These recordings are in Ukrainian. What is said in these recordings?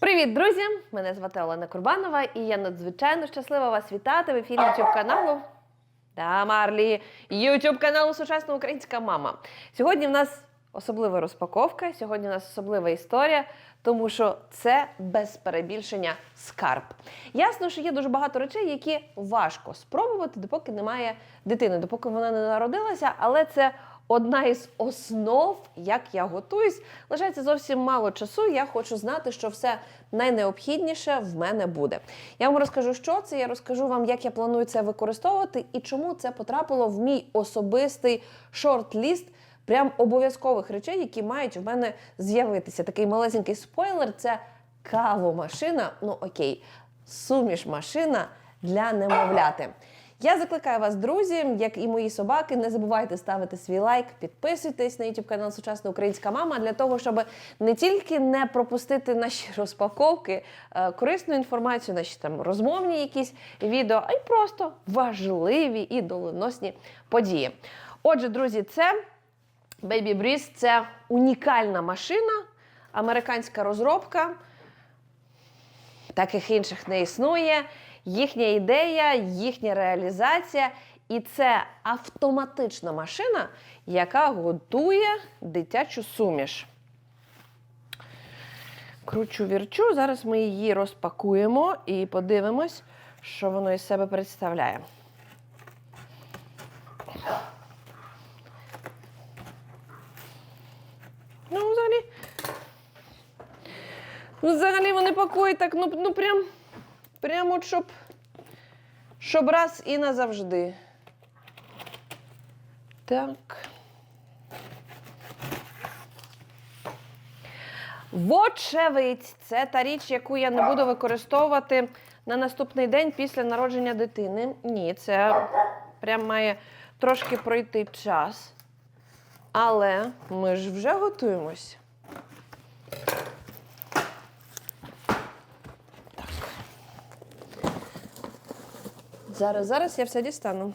Привіт, друзі! Мене звати Олена Курбанова, і я надзвичайно щаслива вас вітати в ефірі YouTube каналу. Да, Марлі, YouTube каналу Сучасна Українська Мама. Сьогодні в нас особлива розпаковка, сьогодні в нас особлива історія, тому що це без перебільшення скарб. Ясно, що є дуже багато речей, які важко спробувати, допоки немає дитини, допоки вона не народилася, але це одна із основ, як я готуюсь. Лишається зовсім мало часу. Я хочу знати, що все найнеобхідніше в мене буде. Я вам розкажу, що це. Я розкажу вам, як я планую це використовувати і чому це потрапило в мій особистий шорт-ліст. Прям обов'язкових речей, які мають в мене з'явитися. Такий малесенький спойлер це кавомашина. Ну окей, суміш машина для немовляти. Я закликаю вас, друзі, як і мої собаки, не забувайте ставити свій лайк, підписуйтесь на YouTube канал Сучасна Українська Мама для того, щоб не тільки не пропустити наші розпаковки, е, корисну інформацію, наші там розмовні якісь відео, а й просто важливі і доленосні події. Отже, друзі, це Baby Breeze – це унікальна машина, американська розробка. Таких інших не існує. Їхня ідея, їхня реалізація. І це автоматична машина, яка готує дитячу суміш. Кручу вірчу. Зараз ми її розпакуємо і подивимось, що воно із себе представляє. Ну, взагалі. Ну, взагалі вони пакують так, ну, ну прям, прям от щоб, щоб раз і назавжди. Так. Вочевидь, це та річ, яку я не буду використовувати на наступний день після народження дитини. Ні, це прям має трошки пройти час. Але ми ж вже готуємось. Зараз, зараз я все дістану.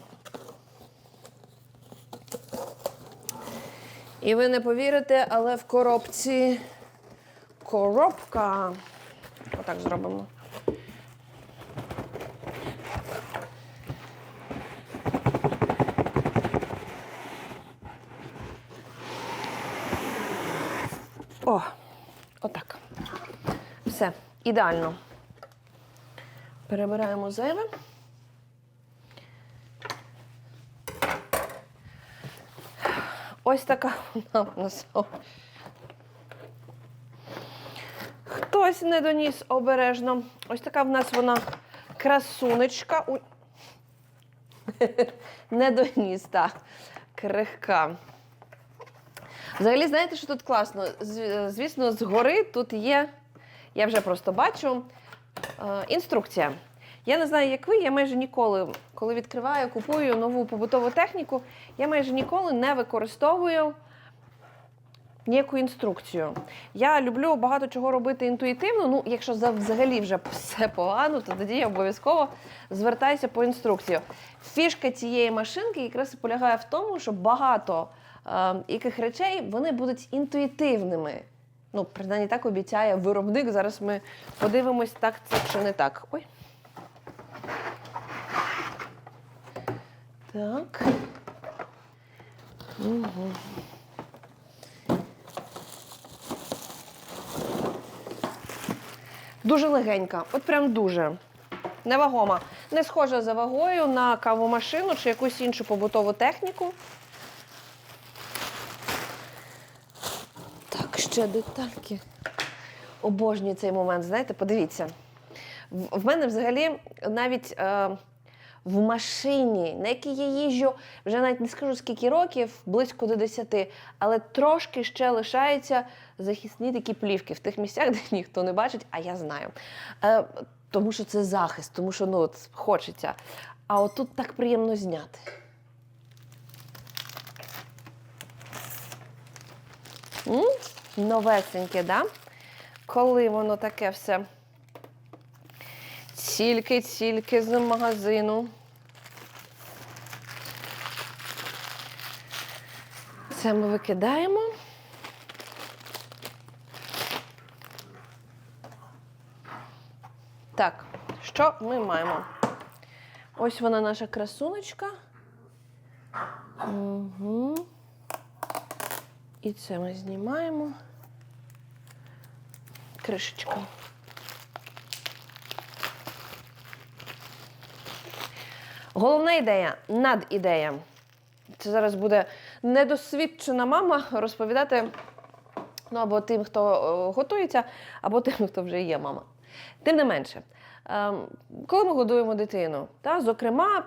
І ви не повірите, але в коробці коробка. Отак зробимо. О, отак. Все, ідеально. Перебираємо зайве. Ось така вона в нас. Хтось не доніс обережно. Ось така в нас вона красунечка. Не доніс, так. Крихка. Взагалі, знаєте, що тут класно? Звісно, згори тут є, я вже просто бачу, е, інструкція. Я не знаю, як ви, я майже ніколи, коли відкриваю, купую нову побутову техніку, я майже ніколи не використовую ніяку інструкцію. Я люблю багато чого робити інтуїтивно. Ну, якщо за- взагалі вже все погано, то тоді я обов'язково звертаюся по інструкцію. Фішка цієї машинки якраз полягає в тому, що багато е, яких речей вони будуть інтуїтивними. Ну, принаймні так обіцяє виробник. Зараз ми подивимось, так це чи не так. Ой. Так. Угу. Дуже легенька, от прям дуже. Невагома. Не схожа за вагою на кавомашину чи якусь іншу побутову техніку. Так, ще детальки. Обожнюю цей момент. Знаєте, подивіться. В мене взагалі навіть е, в машині, на якій я їжджу, вже навіть не скажу скільки років, близько до 10, але трошки ще лишаються захисні такі плівки в тих місцях, де ніхто не бачить, а я знаю. Е, тому що це захист, тому що ну, от, хочеться. А отут так приємно зняти. М? Новесеньке, да? Коли воно таке все тільки-тільки з магазину. Це ми викидаємо. Так, що ми маємо? Ось вона наша красуночка. Угу. І це ми знімаємо. Кришечка. Головна ідея надідея. Це зараз буде недосвідчена мама розповідати ну, або тим, хто е, готується, або тим, хто вже є мама. Тим не менше, ем, коли ми годуємо дитину, та, зокрема,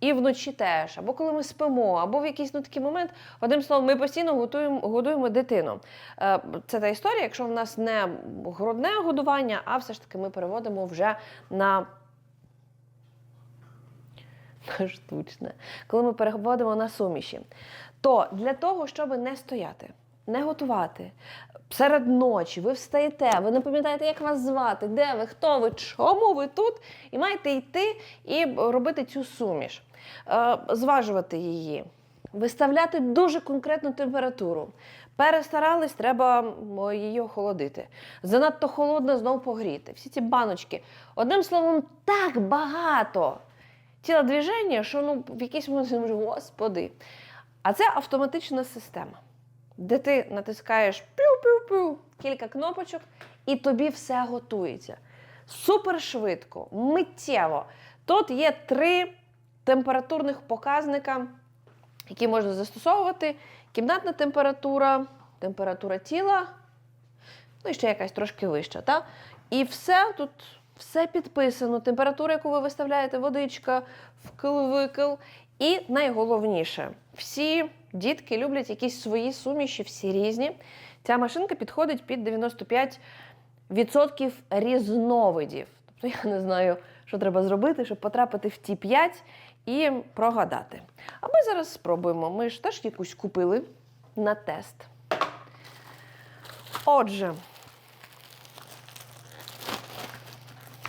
і вночі теж, або коли ми спимо, або в якийсь ну, такий момент, одним словом, ми постійно готуємо, годуємо дитину. Е, Це та історія, якщо в нас не грудне годування, а все ж таки ми переводимо вже на на штучне, коли ми переводимо на суміші, то для того, щоб не стояти, не готувати серед ночі, ви встаєте, ви не пам'ятаєте, як вас звати, де ви, хто ви, чому ви тут, і маєте йти і робити цю суміш, Е, зважувати її, виставляти дуже конкретну температуру. Перестарались, треба її охолодити. Занадто холодно знов погріти. Всі ці баночки. Одним словом, так багато тілодвіження, що ну, в якийсь момент господи. А це автоматична система, де ти натискаєш пю-пю-пю, кілька кнопочок, і тобі все готується. Супер швидко, миттєво. Тут є три температурних показника, які можна застосовувати: кімнатна температура, температура тіла, ну і ще якась трошки вища. Та? І все тут все підписано. Температура, яку ви виставляєте, водичка, вкил-викил. І найголовніше, всі дітки люблять якісь свої суміші, всі різні. Ця машинка підходить під 95% різновидів. Тобто я не знаю, що треба зробити, щоб потрапити в ті 5 і прогадати. А ми зараз спробуємо. Ми ж теж якусь купили на тест. Отже,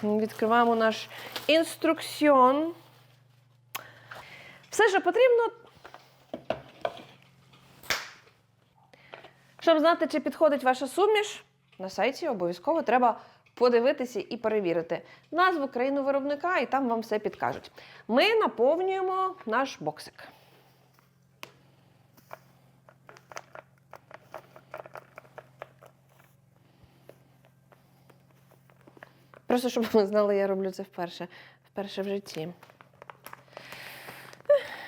відкриваємо наш інструкціон. Все, що потрібно, щоб знати, чи підходить ваша суміш, на сайті обов'язково треба подивитися і перевірити назву країну виробника, і там вам все підкажуть. Ми наповнюємо наш боксик. Просто щоб ви знали, я роблю це вперше, вперше в житті.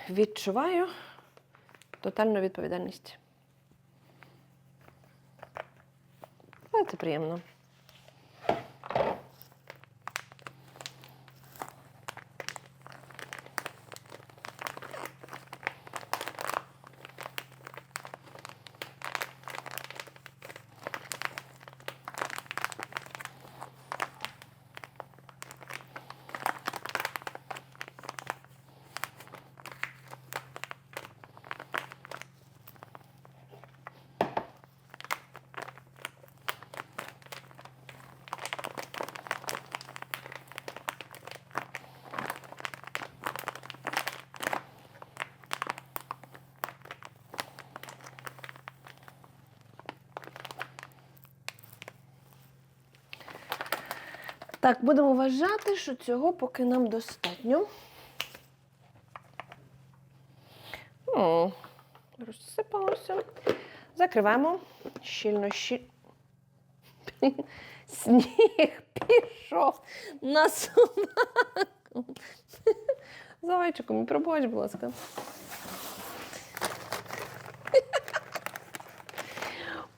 Відчуваю тотальну відповідальність. Але це приємно. Так, будемо вважати, що цього поки нам достатньо. Розсипалося. Закриваємо. Щільно щіль. Сніг пішов на собаку. Зайчиком, пробач, будь ласка.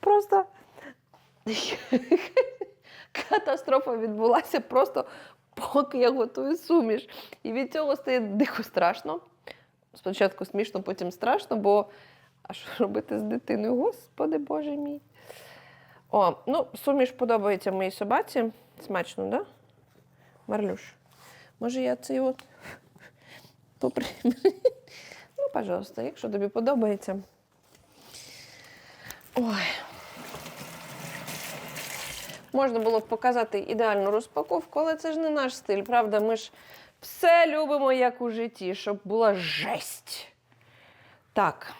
Просто катастрофа відбулася просто поки я готую суміш. І від цього стає дико страшно. Спочатку смішно, потім страшно, бо а що робити з дитиною? Господи Боже мій. О, ну, суміш подобається моїй собаці. Смачно, да? Марлюш. Може, я цей от попри. Ну, пожалуйста, якщо тобі подобається. Ой. Можна було б показати ідеальну розпаковку, але це ж не наш стиль, правда? Ми ж все любимо, як у житті, щоб була жесть. Так,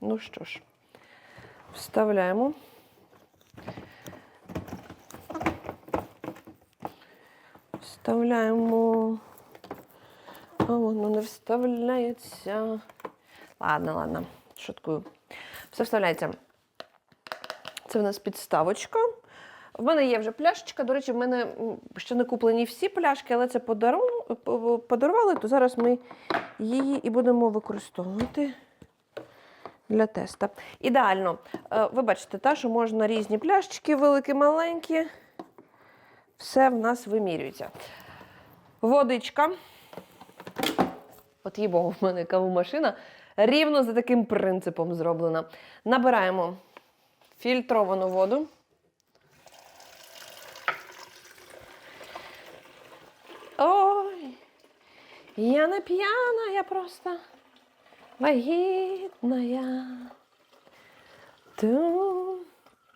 ну що ж, вставляємо. Вставляємо. А воно не вставляється. Ладно, ладно, шуткую. Все вставляється. Це в нас підставочка. В мене є вже пляшечка. До речі, в мене ще не куплені всі пляшки, але це подарували, то зараз ми її і будемо використовувати для теста. Ідеально. Е, Ви бачите, та, що можна різні пляшечки, великі, маленькі. Все в нас вимірюється. Водичка. От їй Богу, в мене кавомашина рівно за таким принципом зроблена. Набираємо фільтровану воду. Ой, я не п'яна, я просто вагітна. Ту.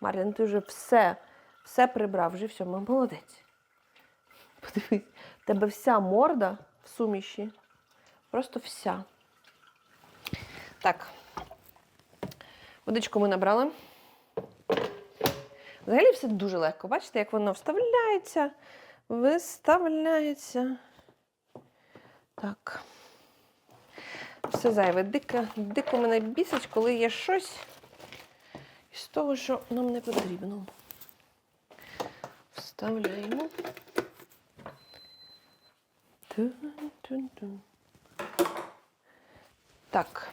Марлін, ти вже все, все прибрав, вже все, ми молодець. Подивись, тебе вся морда в суміші. Просто вся. Так. Водичку ми набрали. Взагалі все дуже легко. Бачите, як воно вставляється, виставляється. Так. Все зайве. Дико, дико мене бісить, коли є щось із того, що нам не потрібно. Вставляємо. Так.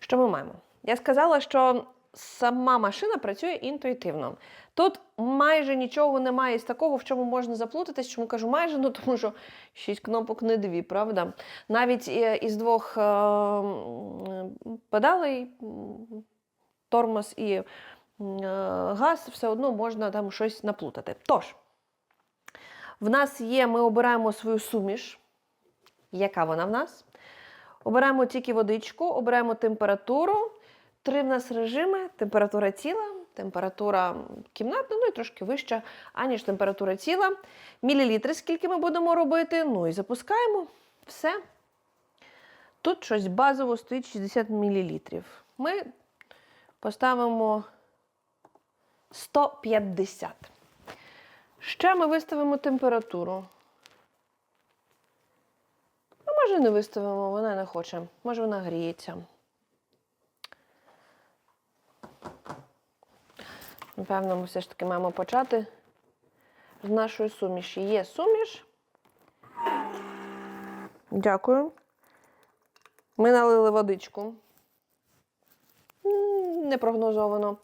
Що ми маємо? Я сказала, що сама машина працює інтуїтивно. Тут майже нічого немає з такого, в чому можна заплутатись. Чому кажу майже? Ну тому що шість кнопок не дві, правда? Навіть е, із двох е, педалей, тормоз і е, газ, все одно можна там щось наплутати. Тож, в нас є, ми обираємо свою суміш. Яка вона в нас? Обираємо тільки водичку, обираємо температуру. Три в нас режими: температура тіла, температура кімнатна, ну і трошки вища, аніж температура тіла. Мілілітри, скільки ми будемо робити. Ну і запускаємо. Все. Тут щось базово стоїть 60 мл. Ми поставимо 150. Ще ми виставимо температуру. А може не виставимо, вона не хоче. Може вона гріється. Напевно, ми все ж таки маємо почати з нашої суміші. Є суміш. Дякую. Ми налили водичку. М, Не прогнозовано.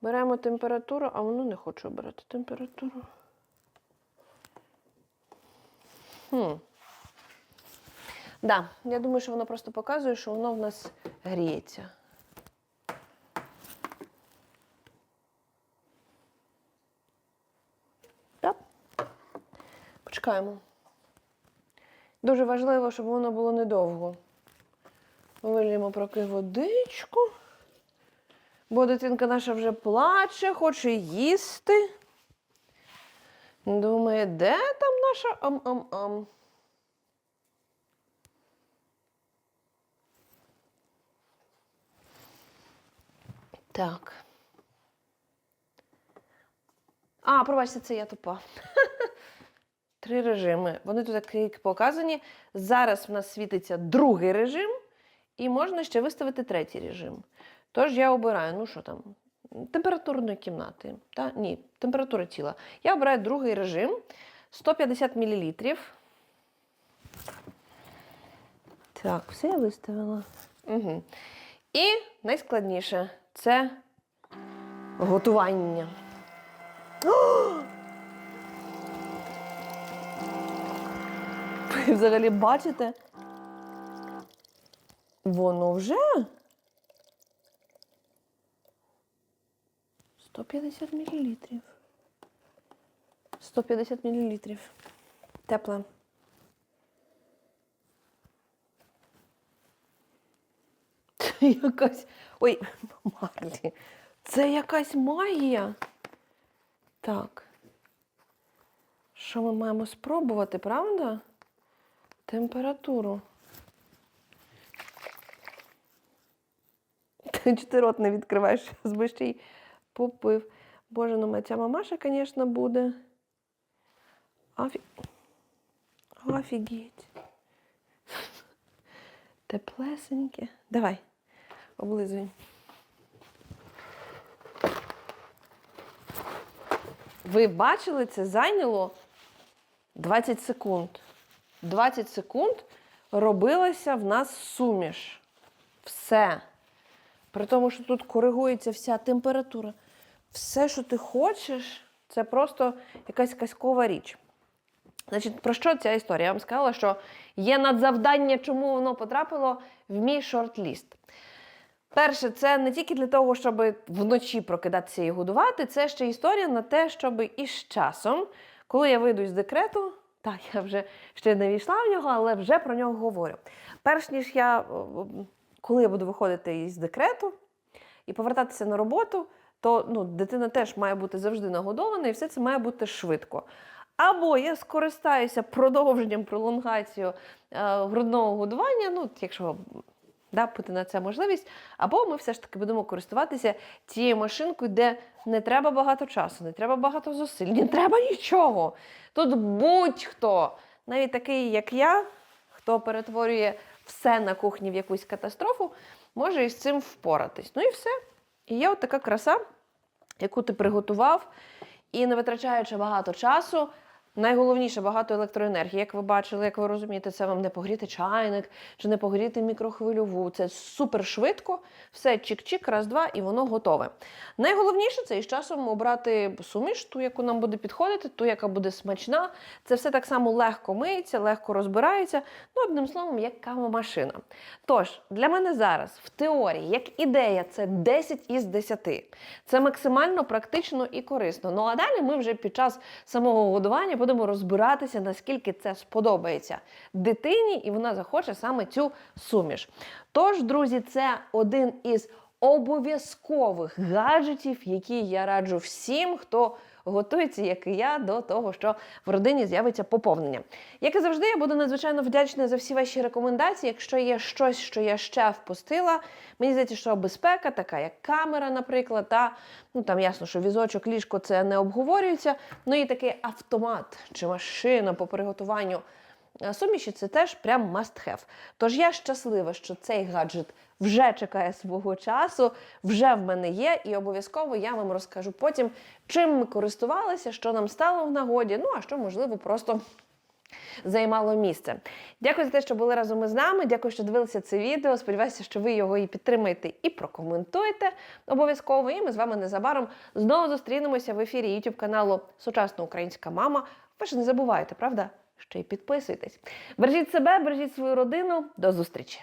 Беремо температуру, а воно не хоче обирати температуру. Хм. Да, я думаю, що воно просто показує, що воно в нас гріється. Так. Почекаємо. Дуже важливо, щоб воно було недовго. Виліємо проки водичку. Бо дитинка наша вже плаче, хоче їсти. Думає, де там наша ам-ам-ам? Так. А, пробачте, це я тупа. Три режими. Вони тут показані. Зараз в нас світиться другий режим, і можна ще виставити третій режим. Тож я обираю, ну що там, температурної кімнати. Та? Ні, температура тіла. Я обираю другий режим 150 мл. Так, все я виставила. Угу. І найскладніше це готування. Ви взагалі бачите? Воно вже 150 мл. 150 мл. Тепле. Це якась. Ой, Марлі. Це якась магія. Так. Що ми маємо спробувати, правда? Температуру. Чи ти рот не відкриваєш, би ще й попив. Боже, ну ця мамаша, звісно, буде. Офі... Офігеть. Теплесеньке. Давай, облизуй. Ви бачили, це зайняло 20 секунд. 20 секунд робилася в нас суміш. Все. При тому, що тут коригується вся температура. Все, що ти хочеш, це просто якась казкова річ. Значить, про що ця історія? Я вам сказала, що є надзавдання, чому воно потрапило в мій шорт-ліст. Перше, це не тільки для того, щоб вночі прокидатися і годувати, це ще історія на те, щоб із часом, коли я вийду з декрету, так, я вже ще не війшла в нього, але вже про нього говорю. Перш ніж я, коли я буду виходити із декрету і повертатися на роботу, то ну, дитина теж має бути завжди нагодована, і все це має бути швидко. Або я скористаюся продовженням, пролонгацією е, грудного годування, ну, якщо да, бути на це можливість, або ми все ж таки будемо користуватися тією машинкою, де не треба багато часу, не треба багато зусиль, не треба нічого. Тут будь-хто, навіть такий, як я, хто перетворює все на кухні в якусь катастрофу, може із цим впоратись. Ну і все. І є от така краса, яку ти приготував, і не витрачаючи багато часу. Найголовніше багато електроенергії. Як ви бачили, як ви розумієте, це вам не погріти чайник чи не погріти мікрохвильову. Це супер швидко, все чик-чик, раз-два, і воно готове. Найголовніше це із часом обрати суміш, ту, яку нам буде підходити, ту, яка буде смачна. Це все так само легко миється, легко розбирається. Ну, одним словом, як кавомашина. Тож, для мене зараз в теорії, як ідея, це 10 із 10. Це максимально практично і корисно. Ну а далі ми вже під час самого годування будемо розбиратися, наскільки це сподобається дитині, і вона захоче саме цю суміш. Тож, друзі, це один із обов'язкових гаджетів, які я раджу всім, хто готується, як і я, до того, що в родині з'явиться поповнення. Як і завжди, я буду надзвичайно вдячна за всі ваші рекомендації. Якщо є щось, що я ще впустила, мені здається, що безпека, така як камера, наприклад, та ну там ясно, що візочок, ліжко це не обговорюється. Ну і такий автомат чи машина по приготуванню суміші це теж прям must have. Тож я щаслива, що цей гаджет вже чекає свого часу, вже в мене є, і обов'язково я вам розкажу потім, чим ми користувалися, що нам стало в нагоді, ну а що, можливо, просто займало місце. Дякую за те, що були разом із нами. Дякую, що дивилися це відео. Сподіваюся, що ви його і підтримаєте, і прокоментуєте обов'язково. І ми з вами незабаром знову зустрінемося в ефірі YouTube каналу Сучасна Українська Мама. Ви ж не забувайте, правда? Ще й підписуйтесь. Бережіть себе, бережіть свою родину. До зустрічі!